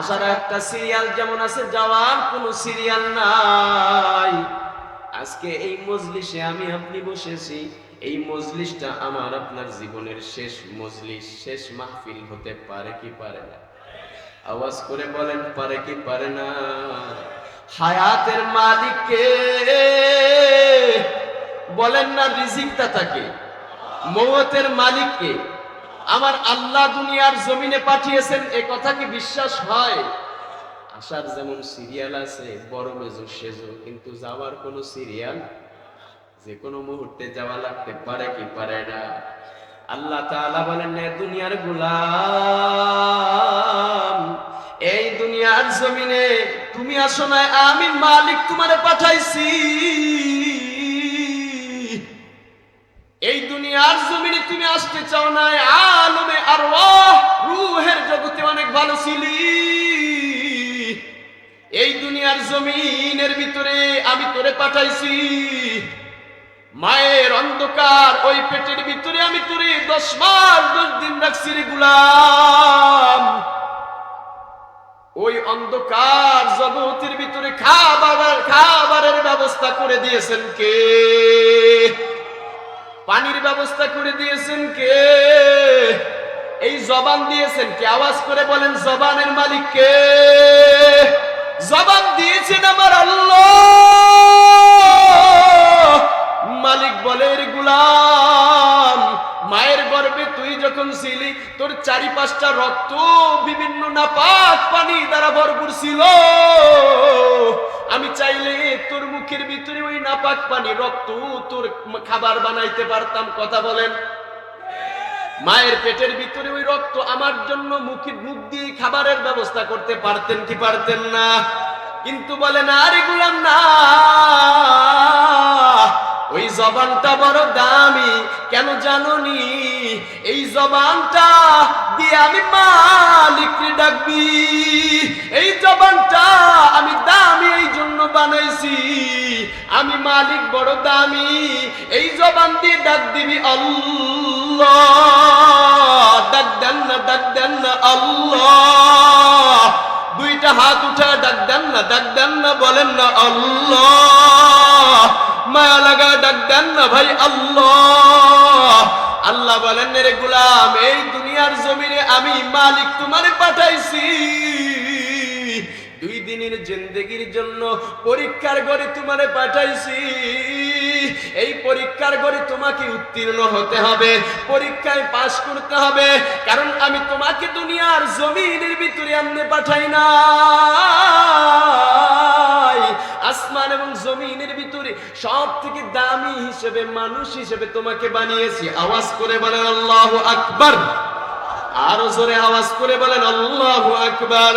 আসার একটা সিরিয়াল যেমন আছে, যাওয়ার কোনো সিরিয়াল নাই। আজকে এই মজলিসে আমি আপনি বসেছি। এই মজলিসটা আমার আপনার জীবনের শেষ মজলিস, শেষ মাহফিল হতে পারে কি পারে না। আওয়াজ করে বলেন, পারে কি পারে না। হায়াতের মালিককে বলেন না রিজিক দাতাকে মৌতের মালিককে আমার আল্লাহ দুনিয়ার জমিনে পাঠিয়েছেন, এ কথা কি বিশ্বাস হয়? আসার যেমন সিরিয়াল আছে, বড় মেজো সেজো, কিন্তু যাওয়ার কোনো সিরিয়াল যে কোনো মুহূর্তে যাওয়া লাগতে পারে কি পারে না। আল্লাহ তাআলা বলেন, "এ দুনিয়ার গোলাম, এই দুনিয়ার জমিনে তুমি আসো না আমি মালিক তোমারে পাঠাইছি। তুমি আসতে চাও আলমে আর অনেক ভালো এই দুনিয়ার জমিনের ভিতরে আমি পাঠাইছি। মায়ের অন্ধকার ওই পেটের ভিতরে আমি তোরে দশ মাস, দশ দিন রাখছি রে গুলাম। ওই অন্ধকার জগতের ভিতরে খাবার, খাবারের ব্যবস্থা করে দিয়েছেন কে? পানির ব্যবস্থা করে দিয়েছেন কে? এই জবান দিয়েছেন কে? আওয়াজ করে বলেন, জবানের মালিক কে? জবান দিয়েছেন আমার আল্লাহ। মালিক বলে "রে গুলাম, মায়ের গর্ভে তুই যখন ছিলি, তোর চারিপাশটা রক্ত, বিভিন্ন নাপাক পানি দ্বারা ভরপুর ছিল। আমি চাইলে তোর মুখের ভিতরে ওই নাপাক পানি, রক্ত, তোর খাবার বানাইতে পারতাম, কথা বলেন। মায়ের পেটের ভিতরে ওই রক্ত আমার জন্য মুখে মুখ দিয়ে খাবারের ব্যবস্থা করতে পারতেন কি পারতেন না? কিন্তু বলে না আরে গুলাম না, ওই জবানটা বড় দামি, কেন জাননি? এই জবানটা দিয়ে আমি মালিক ডাকবি, এই জবানটা বানাইছি আমি মালিক বড় দামি, এই জবান দিয়ে ডাক দিবি আল্লাহ। ডাক দেন না, ডাক দেন না, আল্লাহ। দুইটা হাত উঠা ডাক দেন না, ডাক দেন না, বলেন না, আল্লাহ। মায়া লাগা ডাক দেন না, ভাই, আল্লাহ। আল্লাহ বলেন রে গুলাম, এই দুনিয়ার জমিনে আমি মালিক তোমারে পাঠাইছি। দুই দিনের জিন্দগির জন্য পরীক্ষার ঘরে তোমারে পাঠাইছি। এই পরীক্ষার ঘরে তোমাকে উত্তীর্ণ হতে হবে, পরীক্ষায় পাশ করতে হবে, কারণ আমি তোমাকে দুনিয়ার জমিনের ভিতরে আনতে পাঠাই না আসমান এবং জমিনের ভিতরে সব থেকে দামি হিসেবে, মানুষ হিসেবে তোমাকে বানিয়েছি। আওয়াজ করে বলেন, আল্লাহ আকবার। আরও জোরে আওয়াজ করে বলেন, আল্লাহ আকবার।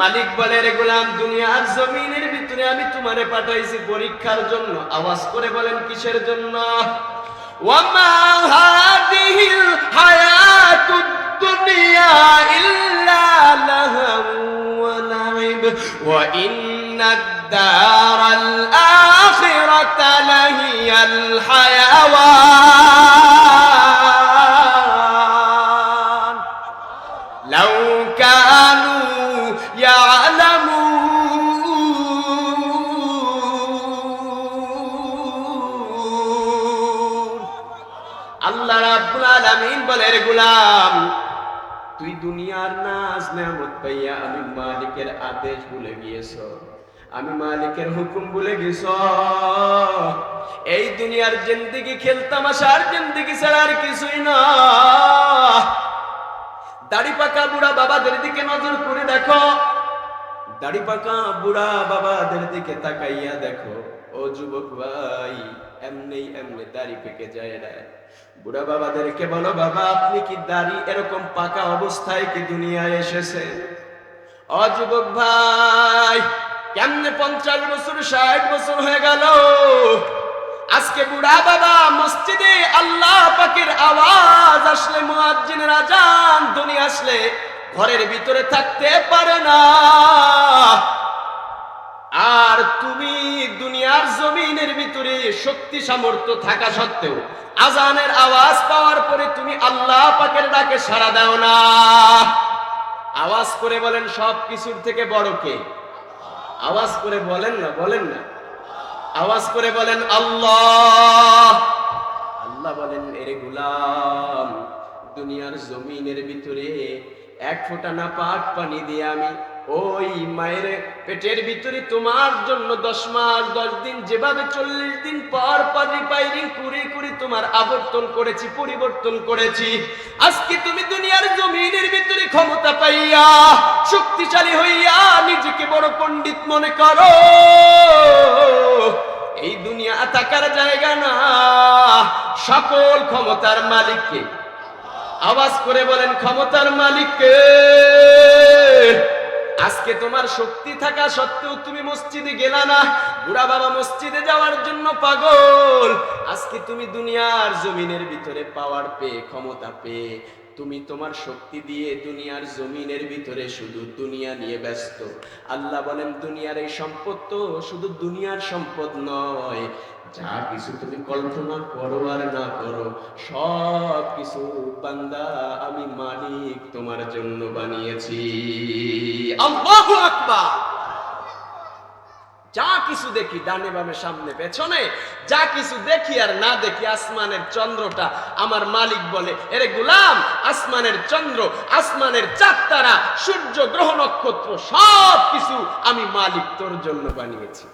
মালিক বলে, রে গোলাম, দুনিয়ার জমিনের ভিতরে আমি তোমারে পাঠাইছি পরীক্ষার জন্য। আওয়াজ করে বলেন, কিসের জন্য? لو গোলাম তুই দুনিয়ার নাজ নেয়ামত পাইয়া আমি মালিকের আদেশ ভুলে গিয়েছ। আমি মালিকের হুকুম ভুলে গেছ এই দুনিয়ার জিন্দিগি খেলতামাশার জিন্দিগি ছাড়া আর কিছুই না। দাড়ি পাকা বুড়া বাবাদের দিকে নজর করে দেখো। দাড়ি পাকা বুড়া বাবাদের দিকে তাকাইয়া দেখো। ও যুবক ভাই, এমনি এমনি দাড়ি পেকে যায় না। বুড়া বাবাদেরকে বলো, বাবা, আপনি কি দাড়ি এরকম পাকা অবস্থায় কি দুনিয়ায় এসেছে? ও যুবক ভাই, কেমনে পঞ্চাশ বছর, ষাট বছর হয়ে গেল? আজকে বুড়া বাবা মসজিদে আল্লাহ পাকের আওয়াজ আসলে মুয়াজ্জিনের আজান ধ্বনি আসলে, ঘরের ভিতরে থাকতে পারে না। আর তুমি দুনিয়ার জমিনের ভিতরে শক্তি সামর্থ্য থাকা সত্ত্বেও আজানের আওয়াজ পাওয়ার পরে তুমি আল্লাহ পাকের ডাকে সাড়া দাও না। আওয়াজ করে বলেন, সব কিছুর থেকে বড় কে? আওয়াজ করে বলেন না বলেন না। আওয়াজ করে বলেন, আল্লাহ। আল্লাহ বলেন, এরে গুলাম, দুনিয়ার জমিনের ভিতরে এক ফোঁটা না পাক পানি দিয়ে আমি ওই মায়ের, পেটের ভিতরে তোমার জন্য দশ মাস, দশ দিন, যেভাবে চল্লিশ দিন পর পর রিপাইরিং করে করে তোমার আবর্তন করেছি, পরিবর্তন করেছি। আজকে তুমি দুনিয়ার জমিনের ভিতরে ক্ষমতা পাইয়া, শক্তিশালী হইয়া নিজেকে বড় পণ্ডিত মনে করো। এই দুনিয়া থাকার জায়গা না। সকল ক্ষমতার মালিককে। আওয়াজ করে বলেন, ক্ষমতার মালিককে। আজকে তোমার শক্তি থাকা সত্ত্বেও তুমি মসজিদে গেলা না। বুড়া বাবা মসজিদে যাওয়ার জন্য পাগল। আজকে তুমি দুনিয়ার জমিনের ভিতরে পাওয়ার পেয়ে, ক্ষমতা পেয়ে, তুমি তোমার শক্তি দিয়ে দুনিয়ার জমিনের ভিতরে শুধু দুনিয়া নিয়ে ব্যস্ত। আল্লাহ বলেন, দুনিয়ার এই সম্পদ তো শুধু দুনিয়ার সম্পদ নয় যা কিছু তুমি কল্পনা করো আর না করো, সব কিছু বান্দা আমি মালিক তোমার জন্য বানিয়েছি। যা কিছু দেখি ডানে বামে সামনে পেছনে, যা কিছু দেখি আর না দেখি আসমানের চন্দ্রটা, আমার মালিক বলে, এরে গুলাম, আসমানের চন্দ্র, আসমানের চাঁদ তারা সূর্য, গ্রহ, নক্ষত্র, সব কিছু আমি মালিক তোর জন্য বানিয়েছি।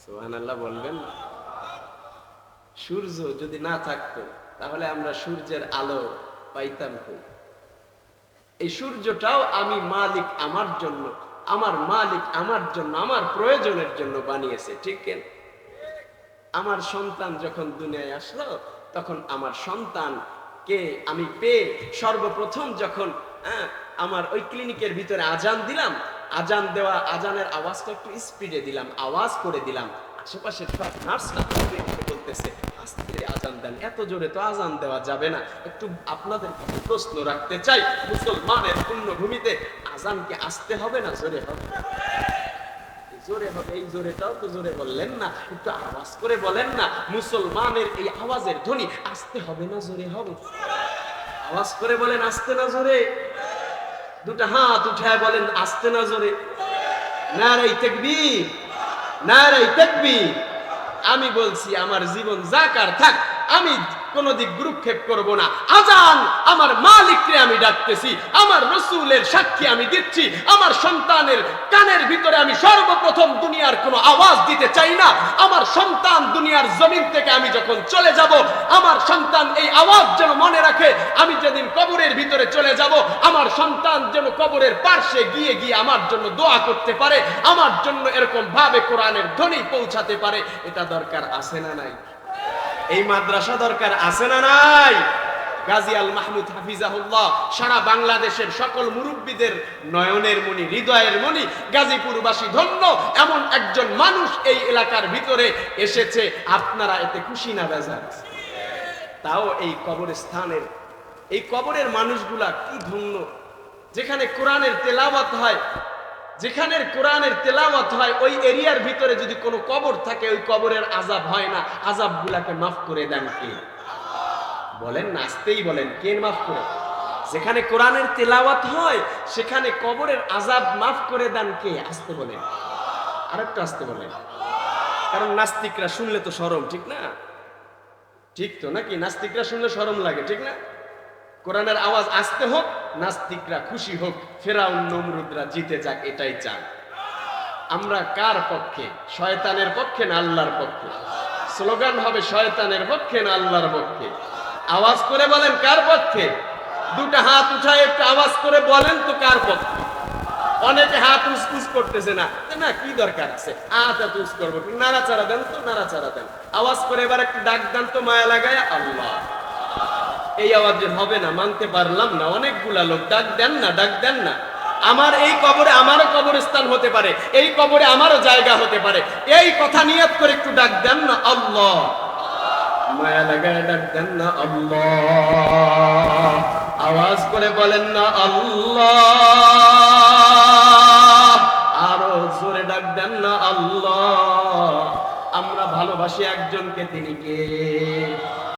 সুবহানাল্লাহ বলবেন সূর্য যদি না থাকতো তাহলে আমরা সূর্যের আলো পাইতাম কই এই সূর্যটাও আমি মালিক আমার জন্য আমার মালিক আমার জন্য আমার প্রয়োজনের জন্য বানিয়েছে ঠিক কিনা? আমার সন্তান যখন দুনিয়ায় আসলো তখন আমার সন্তানকে আমি পেয়ে সর্বপ্রথম যখন হ্যাঁ, আমার ওই ক্লিনিকের ভিতরে আজান দিলাম আজান দেওয়া, আজানের আওয়াজটা একটু স্পিডে দিলাম, আওয়াজ করে দিলাম। আশেপাশে সব নার্সরা বলতেছে, আস্তে আজান দেন। এত জোরে তো আজান দেওয়া যাবে না। একটু আপনাদের প্রশ্ন রাখতে চাই, মুসলমানের পুণ্যভূমিতে আজানকে আসতে হবে না জোরে হবে? জোরে হবে, এই জোরেটাও তো জোরে বললেন না, একটু আওয়াজ করে বলেন না, মুসলমানের এই আওয়াজের ধ্বনি আসতে হবে না জোরে হবে? আওয়াজ করে বলেন, আসতে না জোরে? দুটা হাত উঠায় বলেন, আসতে না জোরে। নারাই তেকবীর নারাই তেকবীর। আমি বলছি, আমার জীবন যাকার থাক, আমি কোনো দিক গ্রুপক্ষেপ করব না। আজান আমার মালিককে আমি ডাকতেছি, আমার রসুলের সাক্ষী আমি দিচ্ছি, আমার সন্তানের কানের ভিতরে আমি সর্বপ্রথম দুনিয়ার কোনো আওয়াজ দিতে চাই না। আমার সন্তান দুনিয়ার জমিন থেকে আমি যখন চলে যাব, আমার সন্তান এই আওয়াজ যেন মনে রাখে, আমি ভিতরে চলে যাব। আমার সন্তান যেন কবরের পার্শ্বে গিয়ে গিয়ে আমার জন্য দোয়া করতে পারে, আমার জন্য এরকম ভাবে কোরআনের ধ্বনি পৌঁছাতে পারে, এটা দরকার আছে না নাই? এই মাদ্রাসা দরকার আছে না নাই? গাজী আল মাহমুদ হাফিজাহুল্লাহ, সারা বাংলাদেশের সকল মুরব্বীদের নয়নের মণি, হৃদয়ের মণি, গাজীপুরবাসী ধন্য, এমন একজন মানুষ এই এলাকার ভিতরে এসেছে, আপনারা এতে খুশি না বেজার? তাও এই কবরস্থানের এই কবরের মানুষগুলা কি ধন্য? যেখানে কোরআনের তেলাওয়াত হয়, যেখানে কোরআনের তেলাওয়াত হয়, ওই এরিয়ার ভিতরে যদি কোনো কবর থাকে, ওই কবরের আজাব হয় না। আজাব গুলাকে মাফ করে দেন কে? বলেন না, আসতেই বলেন, কে মাফ করে? যেখানে কোরআনের তেলাওয়াত হয়, সেখানে কবরের আজাব মাফ করে দেন কে? আসতে বলেন। আরেকটু আসতে বলেন। কারণ নাস্তিকরা শুনলে তো সরম, ঠিক না? ঠিক তো নাকি? নাস্তিকরা শুনলে সরম লাগে, ঠিক না? কোরআনের আওয়াজ আসতে হোক, নাস্তিকরা খুশি হোক, ফেরাউন, নমরুদরা জিতে যাক, এটাই চান। আমরা কার পক্ষে? শয়তানের পক্ষে না আল্লাহর পক্ষে? স্লোগান হবে শয়তানের পক্ষে না আল্লাহর পক্ষে? আওয়াজ করে বলেন কার পক্ষে? দুটা হাত উঠায় একটু আওয়াজ করে বলেন তো কার পক্ষে? অনেকে হাত উসকুস করতেছে না। না, কি দরকার আছে? হাত এত উস করব। নাড়াচাড়া দেন তো, নাড়াচাড়া দেন। আওয়াজ করে এবার একটু ডাক দেন তো, মায়া লাগায় আল্লাহ। এই আওয়াজে হবে না, মানতে পারলাম না। অনেকগুলা লোক ডাক দেন না, ডাক দেন না। আমার এই কবরে আমারও কবরস্থান হতে পারে, এই কবরে আমারও জায়গা হতে পারে। এই কথা নিয়ত করে একটু ডাক দেন না, আল্লাহ। মায়া লাগায় ডাক দেন না, আল্লাহ। আওয়াজ করে বলেন না, আল্লাহ। আরও জোরে ডাক দেন না, আল্লাহ। আমরা ভালোবাসি একজনকে, তিনি কে?